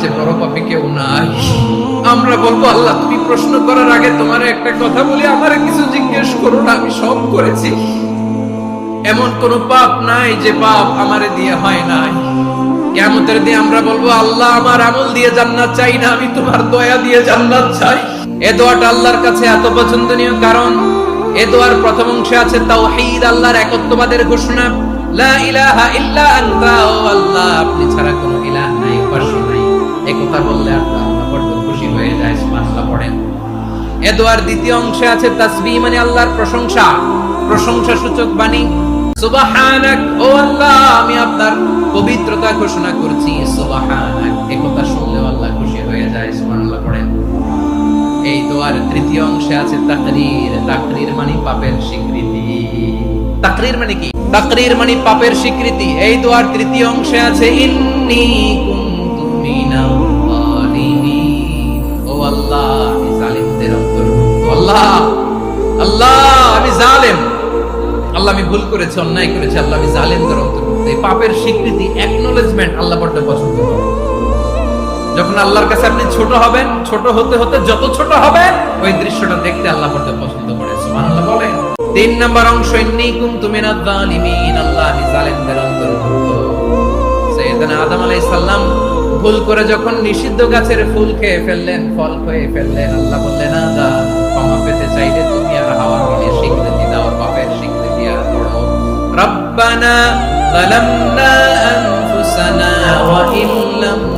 চেয়ে বড় পাপি কেউ নাই। আমরা বলব, আল্লাহ, তুমি প্রশ্ন করার আগে তোমার একটা কথা বলি, আমারে কিছু জিজ্ঞেস করো না, আমি সব করেছি। এমন কোন পাপ নাই যে পাপ আমারে দিয়ে হয় নাই। কেমতের দিয়ে আমরা বলব, আল্লাহ, আমার আমল দিয়ে জান্নাত চাই না, আমি তোমার দয়া দিয়ে জান্নাত চাই। এ দোয়াটা আল্লাহর কাছে এত পছন্দনীয় কারণ, এ দোয়ার প্রথম অংশে আছে তাওহীদ, আল্লাহর একত্ববাদের ঘোষণা। লা ইলাহা ইল্লা ও আল্লাহ, আপনি ছাড়া কোনো এ দোয়ার দ্বিতীয় অংশে আছে তাসবিহ মানে আল্লাহর প্রশংসা। প্রশংসা সূচক বাণী। সুবহানাক, ও আল্লাহ, আমি আপনার পবিত্রতা ঘোষণা করছি। সুবহানাক এই কথা শুনলেও আল্লাহ খুশি হয়ে যায়, সুবহানাল্লাহ পড়েন। এই দোয়ার তৃতীয় অংশে আছে তাকরির। তাকরির মানে পাপের স্বীকৃতি। তাকরির মানে কি? তাকরির মানে পাপের স্বীকৃতি। এই দোয়ার তৃতীয় অংশে আছে, ইন্নী কুনতু মিনাল আল্লাহ আমি ভুল করেছি, অন্যায় করেছি, আল্লাহ আমি জালেমদের অন্তর্ভুক্ত। এই পাপের স্বীকৃতি অ্যাকনোলেজমেন্ট আল্লাহ বড্ড পছন্দ করে। যখন আল্লাহর কাছে আপনি ছোট হবেন, ছোট হতে হতে যত ছোট হবেন ওই দৃশ্যটা দেখতে আল্লাহ বড্ড পছন্দ করে। সুবহানাল্লাহ বলেন। তিন নম্বর অংশ ইন্নী কুনতু মিনাজ জালিমিন আল্লাহ আমি জালেমদের অন্তর্ভুক্ত। সৈয়দনা আদম আলাইহিস সালাম ভুল করে যখন নিষিদ্ধ গাছের ফুল খেয়ে ফেললেন, ফল খেয়ে ফেললেন, আল্লাহ বললেন, আদা, ক্ষমা পেতে চাইলে তুমি ربنا ظلمنا أنفسنا وإن لم